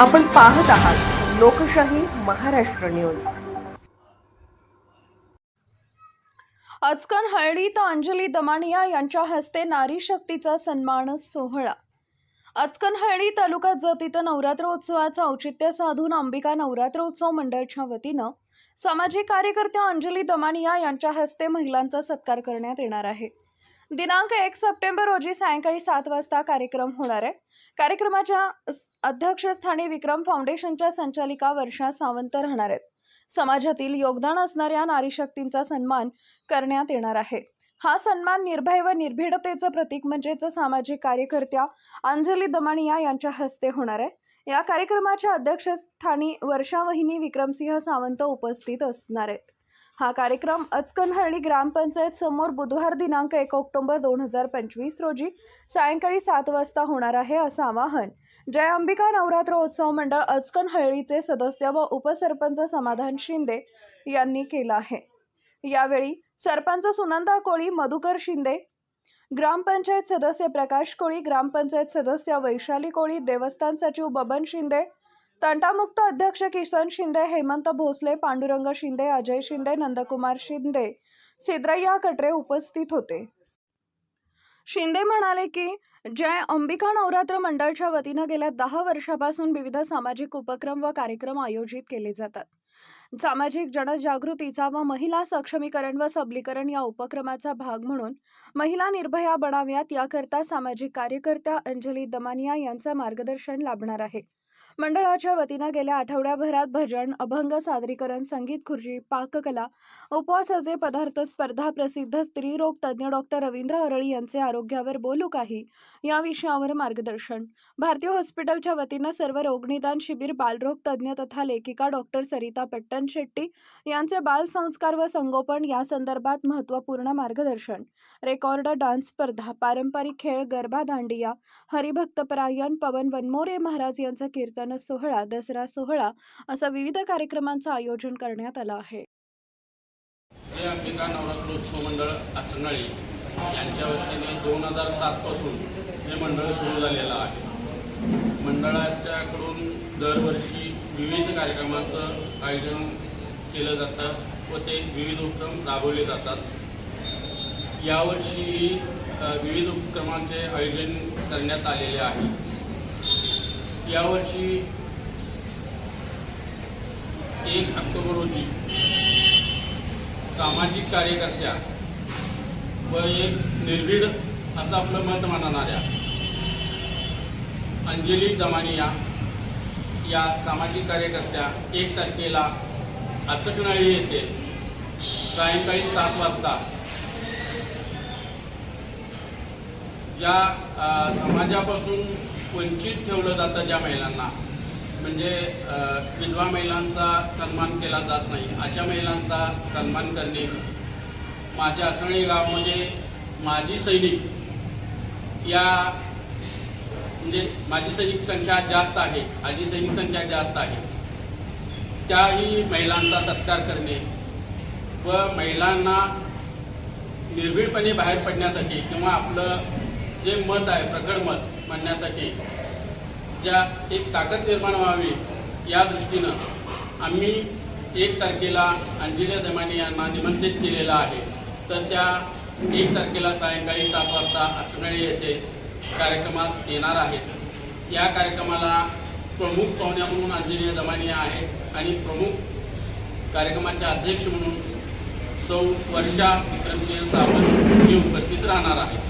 आपण पाहत आहात लोकशाही महाराष्ट्र न्यूज. आजकाल हळदीत अंजली दमानिया यांच्या हस्ते नारी शक्तीचा सन्मान सोहळा. आजकाल हळदी तालुका जत इथं नवरात्रोत्सवाचं औचित्य साधून अंबिका नवरात्र उत्सव मंडळाच्या वतीनं सामाजिक कार्यकर्त्या अंजली दमानिया यांच्या हस्ते महिलांचा सत्कार करण्यात येणार आहे. दिनांक एक सप्टेंबर रोजी सायंकाळी सात वाजता कार्यक्रम होणार आहे. कार्यक्रमाच्या अध्यक्षस्थानी विक्रम फाउंडेशनच्या संचालिका वर्षा सावंत राहणार आहेत. समाजातील योगदान असणाऱ्या नारीशक्तींचा सन्मान करण्यात येणार आहे. हा सन्मान निर्भय व निर्भीडतेचं प्रतीक म्हणजेच सामाजिक कार्यकर्त्या अंजली दमानिया यांच्या हस्ते होणार आहे. या कार्यक्रमाच्या अध्यक्षस्थानी वर्षा वहिनी विक्रमसिंह सावंत उपस्थित असणार आहेत. हा कार्यक्रम अचकनहळ्ळी ग्रामपंचायत समोर बुधवार दिनांक एक ऑक्टोबर दोन हजार पंचवीस रोजी सायंकाळी सात वाजता होणार आहे असं आवाहन जय अंबिका नवरात्रोत्सव मंडळ अचकनहळ्ळीचे सदस्य व उपसरपंच समाधान शिंदे यांनी केलं आहे. यावेळी सरपंच सुनंदा कोळी मधुकर शिंदे ग्रामपंचायत सदस्य प्रकाश कोळी ग्रामपंचायत सदस्य वैशाली कोळी देवस्थान सचिव बबन शिंदे तंटामुक्त अध्यक्ष किसन शिंदे हेमंत भोसले पांडुरंग शिंदे अजय शिंदे नंदकुमार शिंदे सिद्रय्या कटरे उपस्थित होते. शिंदे म्हणाले की जय अंबिका नवरात्र मंडळच्या वतीनं गेल्या दहा वर्षापासून विविध सामाजिक उपक्रम व कार्यक्रम आयोजित केले जातात. सामाजिक जनजागृतीचा व महिला सक्षमीकरण व सबलीकरण या उपक्रमाचा भाग म्हणून महिला निर्भया बनाव्यात याकरता सामाजिक कार्यकर्त्या अंजली दमानिया यांचं मार्गदर्शन लाभणार आहे. मंडळाच्या वतीनं गेल्या आठवड्याभरात भजन अभंग सादरीकरण संगीत खुर्ची पाककला उपवासाचे पदार्थ स्पर्धा प्रसिद्ध स्त्रीरोग तज्ज्ञ डॉक्टर रवींद्र अरळी यांचे आरोग्यावर बोलू काही या विषयावर मार्गदर्शन. भारतीय हॉस्पिटलच्या वतीनं सर्व रोगनिदान शिबिर बालरोग तज्ज्ञ तथा लेखिका डॉक्टर सरिता पट्टन शेट्टी यांचे बालसंस्कार व संगोपन या संदर्भात महत्त्वपूर्ण मार्गदर्शन. रेकॉर्ड डान्स स्पर्धा पारंपरिक खेळ गरबा दांडिया हरिभक्तपरायण पवन वनमोरे महाराज यांचं कीर्तन सोहळा दसरा सोहळा असा विविध कार्यक्रमांचं आयोजन करण्यात आलं आहे. जय अंबिका नवरात्रोत्सव मंडळ आचनाळी यांच्या वतीने दोन हजार सातपासून हे मंडळ सुरू झालेलं आहे. मंडळाच्याकडून दरवर्षी विविध कार्यक्रमाचं आयोजन केलं जातं व ते विविध उपक्रम राबवले जातात. यावर्षी विविध उपक्रमांचे आयोजन करण्यात आलेले आहे. यावर्षी एक ऑक्टोबर रोजी सामाजिक कार्यकर्त्या व एक निर्भीड असं आपलं मत मानणाऱ्या अंजली दमानिया या सामाजिक कार्यकर्त्या एक तारखेला अचकनाळी येथे सायंकाळी सात वाजता ज्या समाजापासून वंचित ठेवलं जातं ज्या महिलांना. म्हणजे विधवा महिलांचा सन्मान केला जात नाही. अशा महिलांचा सन्मान करणे. माझ्या अचणी गावामध्ये म्हणजे माजी सैनिक. या म्हणजे माजी सैनिक संख्या जास्त आहे. आजी सैनिक संख्या जास्त आहे. त्याही महिलांचा सत्कार करणे. व महिलांना निर्भीडपणे बाहेर पडण्यासाठी किंवा आपलं जे मत आहे प्रखर मत म्हणण्यासाठी ज्या एक ताकद निर्माण व्हावी या दृष्टीनं आम्ही एक तारखेला अंजली दमानी यांना निमंत्रित केलेलं आहे. तर त्या एक तारखेला सायंकाळी सात वाजता अचनळी येथे कार्यक्रमास येणार आहेत. या कार्यक्रमाला प्रमुख पाहुण्या म्हणून अंजली दमानिया आहे आणि प्रमुख कार्यक्रमाचे अध्यक्ष म्हणून सौ वर्षा विक्रमसिंह सावंत हे उपस्थित राहणार आहेत.